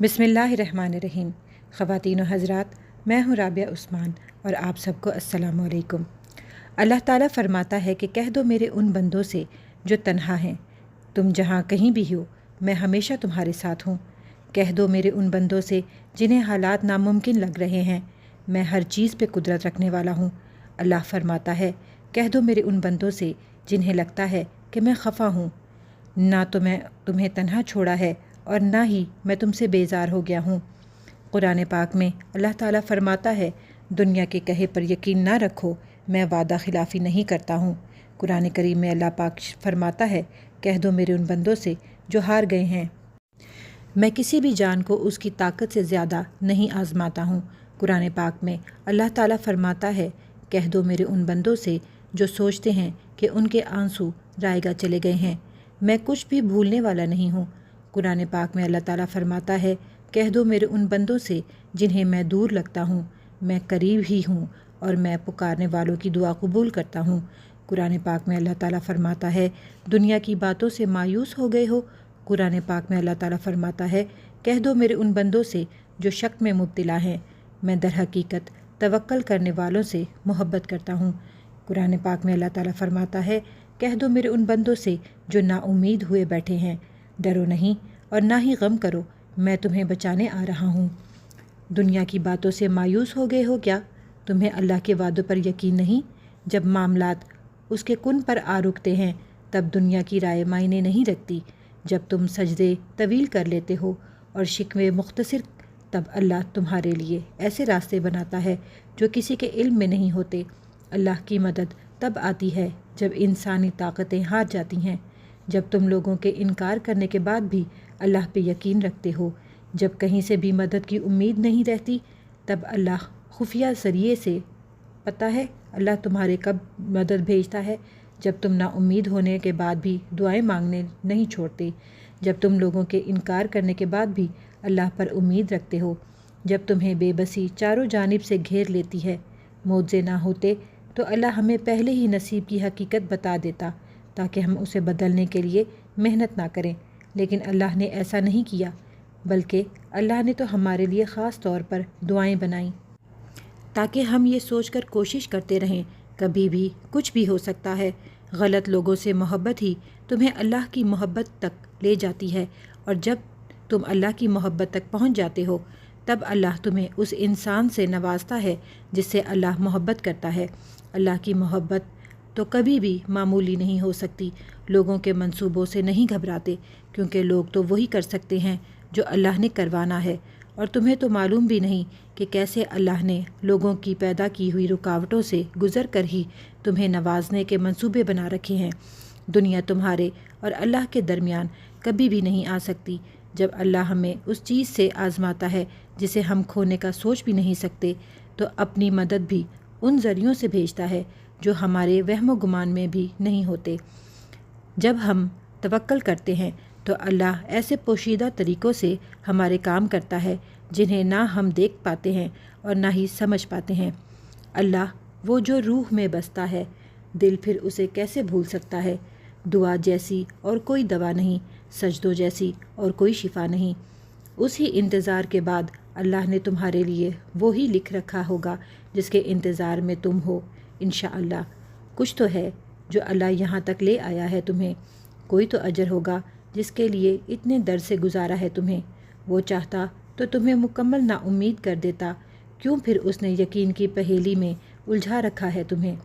بسم اللہ الرحمن الرحیم۔ خواتین و حضرات، میں ہوں رابعہ عثمان اور آپ سب کو السلام علیکم۔ اللہ تعالیٰ فرماتا ہے کہ کہہ دو میرے ان بندوں سے جو تنہا ہیں۔ تم جہاں کہیں بھی ہو، میں ہمیشہ تمہارے ساتھ ہوں۔ کہہ دو میرے ان بندوں سے جنہیں حالات ناممکن لگ رہے ہیں۔ میں ہر چیز پہ قدرت رکھنے والا ہوں۔ اللہ فرماتا ہے، کہہ دو میرے ان بندوں سے جنہیں لگتا ہے کہ میں خفا ہوں۔ نہ تو میں تمہیں تنہا چھوڑا ہے اور نہ ہی میں تم سے بیزار ہو گیا ہوں۔ قرآن پاک میں اللہ تعالیٰ فرماتا ہے، دنیا کے کہے پر یقین نہ رکھو، میں وعدہ خلافی نہیں کرتا ہوں۔ قرآن کریم میں اللہ پاک فرماتا ہے، کہہ دو میرے ان بندوں سے جو ہار گئے ہیں۔ میں کسی بھی جان کو اس کی طاقت سے زیادہ نہیں آزماتا ہوں۔ قرآن پاک میں اللہ تعالیٰ فرماتا ہے، کہہ دو میرے ان بندوں سے جو سوچتے ہیں کہ ان کے آنسو رائے گا چلے گئے ہیں۔ میں کچھ بھی بھولنے والا نہیں ہوں۔ قرآن پاک میں اللہ تعالیٰ فرماتا ہے، کہہ دو میرے ان بندوں سے جنہیں میں دور لگتا ہوں۔ میں قریب ہی ہوں اور میں پکارنے والوں کی دعا قبول کرتا ہوں۔ قرآن پاک میں اللہ تعالیٰ فرماتا ہے، دنیا کی باتوں سے مایوس ہو گئے ہو۔ قرآن پاک میں اللہ تعالیٰ فرماتا ہے، کہہ دو میرے ان بندوں سے جو شک میں مبتلا ہیں۔ میں در حقیقت توکل کرنے والوں سے محبت کرتا ہوں۔ قرآن پاک میں اللہ تعالیٰ فرماتا ہے، کہہ دو میرے ان بندوں سے جو نا امید ہوئے بیٹھے ہیں۔ ڈرو نہیں اور نہ ہی غم کرو، میں تمہیں بچانے آ رہا ہوں۔ دنیا کی باتوں سے مایوس ہو گئے ہو کیا؟ تمہیں اللہ کے وعدوں پر یقین نہیں؟ جب معاملات اس کے کن پر آ رکتے ہیں، تب دنیا کی رائے معنی نہیں رکھتی۔ جب تم سجدے طویل کر لیتے ہو اور شکوے مختصر، تب اللہ تمہارے لیے ایسے راستے بناتا ہے جو کسی کے علم میں نہیں ہوتے۔ اللہ کی مدد تب آتی ہے جب انسانی طاقتیں ہار جاتی ہیں۔ جب تم لوگوں کے انکار کرنے کے بعد بھی اللہ پہ یقین رکھتے ہو، جب کہیں سے بھی مدد کی امید نہیں رہتی، تب اللہ خفیہ ذریعے سے پتہ ہے، اللہ تمہارے کب مدد بھیجتا ہے۔ جب تم نا امید ہونے کے بعد بھی دعائیں مانگنے نہیں چھوڑتے، جب تم لوگوں کے انکار کرنے کے بعد بھی اللہ پر امید رکھتے ہو، جب تمہیں بے بسی چاروں جانب سے گھیر لیتی ہے موزے نہ ہوتے تو اللہ ہمیں پہلے ہی نصیب کی حقیقت بتا دیتا۔ تاکہ ہم اسے بدلنے کے لیے محنت نہ کریں۔ لیکن اللہ نے ایسا نہیں کیا، بلکہ اللہ نے تو ہمارے لیے خاص طور پر دعائیں بنائیں۔ تاکہ ہم یہ سوچ کر کوشش کرتے رہیں، کبھی بھی کچھ بھی ہو سکتا ہے۔ غلط لوگوں سے محبت ہی تمہیں اللہ کی محبت تک لے جاتی ہے۔ اور جب تم اللہ کی محبت تک پہنچ جاتے ہو، تب اللہ تمہیں اس انسان سے نوازتا ہے جس سے اللہ محبت کرتا ہے۔ اللہ کی محبت تو کبھی بھی معمولی نہیں ہو سکتی۔ لوگوں کے منصوبوں سے نہیں گھبراتے، کیونکہ لوگ تو وہی کر سکتے ہیں جو اللہ نے کروانا ہے۔ اور تمہیں تو معلوم بھی نہیں کہ کیسے اللہ نے لوگوں کی پیدا کی ہوئی رکاوٹوں سے گزر کر ہی تمہیں نوازنے کے منصوبے بنا رکھے ہیں۔ دنیا تمہارے اور اللہ کے درمیان کبھی بھی نہیں آ سکتی۔ جب اللہ ہمیں اس چیز سے آزماتا ہے جسے ہم کھونے کا سوچ بھی نہیں سکتے، تو اپنی مدد بھی ان ذریعوں سے بھیجتا ہے۔ جو ہمارے وہم و گمان میں بھی نہیں ہوتے۔ جب ہم توکل کرتے ہیں تو اللہ ایسے پوشیدہ طریقوں سے ہمارے کام کرتا ہے جنہیں نہ ہم دیکھ پاتے ہیں اور نہ ہی سمجھ پاتے ہیں۔ اللہ وہ جو روح میں بستا ہے، دل پھر اسے کیسے بھول سکتا ہے؟ دعا جیسی اور کوئی دوا نہیں، سجدوں جیسی اور کوئی شفا نہیں۔ اسی انتظار کے بعد اللہ نے تمہارے لیے وہی لکھ رکھا ہوگا جس کے انتظار میں تم ہو۔ انشاءاللہ۔ کچھ تو ہے جو اللہ یہاں تک لے آیا ہے تمہیں۔ کوئی تو اجر ہوگا جس کے لیے اتنے در سے گزارا ہے تمہیں۔ وہ چاہتا تو تمہیں مکمل نا امید کر دیتا۔ کیوں پھر اس نے یقین کی پہیلی میں الجھا رکھا ہے تمہیں؟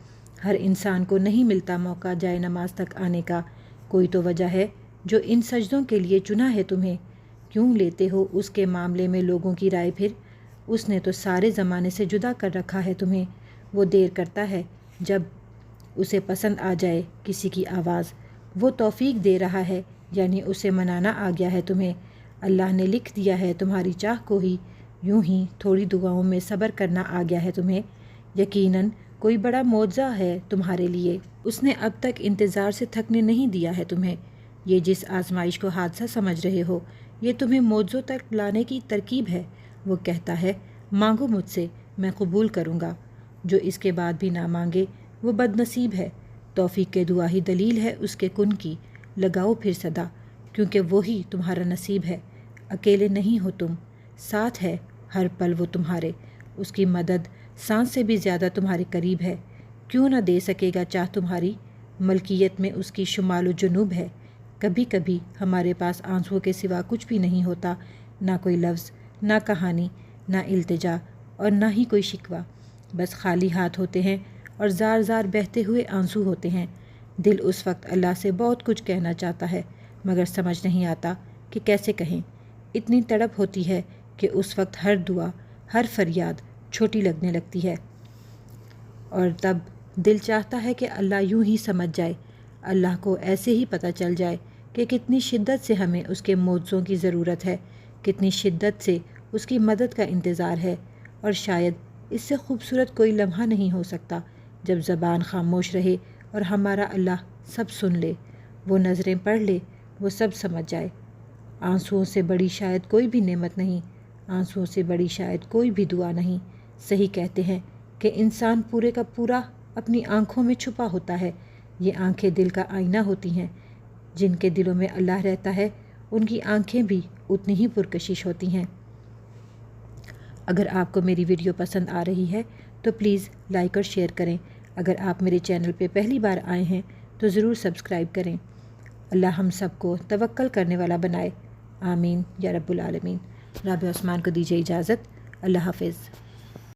ہر انسان کو نہیں ملتا موقع جائے نماز تک آنے کا۔ کوئی تو وجہ ہے جو ان سجدوں کے لیے چنا ہے تمہیں۔ کیوں لیتے ہو اس کے معاملے میں لوگوں کی رائے پھر؟ اس نے تو سارے زمانے سے جدا کر رکھا ہے تمہیں۔ وہ دیر کرتا ہے جب اسے پسند آ جائے کسی کی آواز۔ وہ توفیق دے رہا ہے یعنی اسے منانا آ گیا ہے تمہیں۔ اللہ نے لکھ دیا ہے، تمہاری چاہ کو ہی یوں ہی تھوڑی دعاؤں میں صبر کرنا آ گیا ہے تمہیں۔ یقیناً کوئی بڑا معجزہ ہے تمہارے لیے۔ اس نے اب تک انتظار سے تھکنے نہیں دیا ہے تمہیں۔ یہ جس آزمائش کو حادثہ سمجھ رہے ہو، یہ تمہیں معجزوں تک لانے کی ترکیب ہے۔ وہ کہتا ہے، مانگو مجھ سے، میں قبول کروں گا۔ جو اس کے بعد بھی نہ مانگے، وہ بد نصیب ہے۔ توفیق کے دعا ہی دلیل ہے اس کے کن کی۔ لگاؤ پھر صدا، کیونکہ وہی تمہارا نصیب ہے۔ اکیلے نہیں ہو تم، ساتھ ہے ہر پل وہ تمہارے۔ اس کی مدد سانس سے بھی زیادہ تمہارے قریب ہے۔ کیوں نہ دے سکے گا چاہ تمہاری؟ ملکیت میں اس کی شمال و جنوب ہے۔ کبھی کبھی ہمارے پاس آنسوؤں کے سوا کچھ بھی نہیں ہوتا، نہ کوئی لفظ، نہ کہانی، نہ التجا اور نہ ہی کوئی شکوہ۔ بس خالی ہاتھ ہوتے ہیں اور زار زار بہتے ہوئے آنسو ہوتے ہیں۔ دل اس وقت اللہ سے بہت کچھ کہنا چاہتا ہے، مگر سمجھ نہیں آتا کہ کیسے کہیں۔ اتنی تڑپ ہوتی ہے کہ اس وقت ہر دعا، ہر فریاد چھوٹی لگنے لگتی ہے۔ اور تب دل چاہتا ہے کہ اللہ یوں ہی سمجھ جائے۔ اللہ کو ایسے ہی پتہ چل جائے کہ کتنی شدت سے ہمیں اس کے موضوع کی ضرورت ہے، کتنی شدت سے اس کی مدد کا انتظار ہے۔ اور شاید اس سے خوبصورت کوئی لمحہ نہیں ہو سکتا۔ جب زبان خاموش رہے اور ہمارا اللہ سب سن لے، وہ نظریں پڑھ لے، وہ سب سمجھ جائے۔ آنسوؤں سے بڑی شاید کوئی بھی نعمت نہیں، آنسوؤں سے بڑی شاید کوئی بھی دعا نہیں۔ صحیح کہتے ہیں کہ انسان پورے کا پورا اپنی آنکھوں میں چھپا ہوتا ہے۔ یہ آنکھیں دل کا آئینہ ہوتی ہیں۔ جن کے دلوں میں اللہ رہتا ہے، ان کی آنکھیں بھی اتنی ہی پرکشش ہوتی ہیں۔ اگر آپ کو میری ویڈیو پسند آ رہی ہے تو پلیز لائک اور شیئر کریں۔ اگر آپ میرے چینل پہ پہلی بار آئے ہیں تو ضرور سبسکرائب کریں۔ اللہ ہم سب کو توکل کرنے والا بنائے۔ آمین۔ یا رب العالمین۔ رب عثمان کو دیجیے اجازت۔ اللہ حافظ۔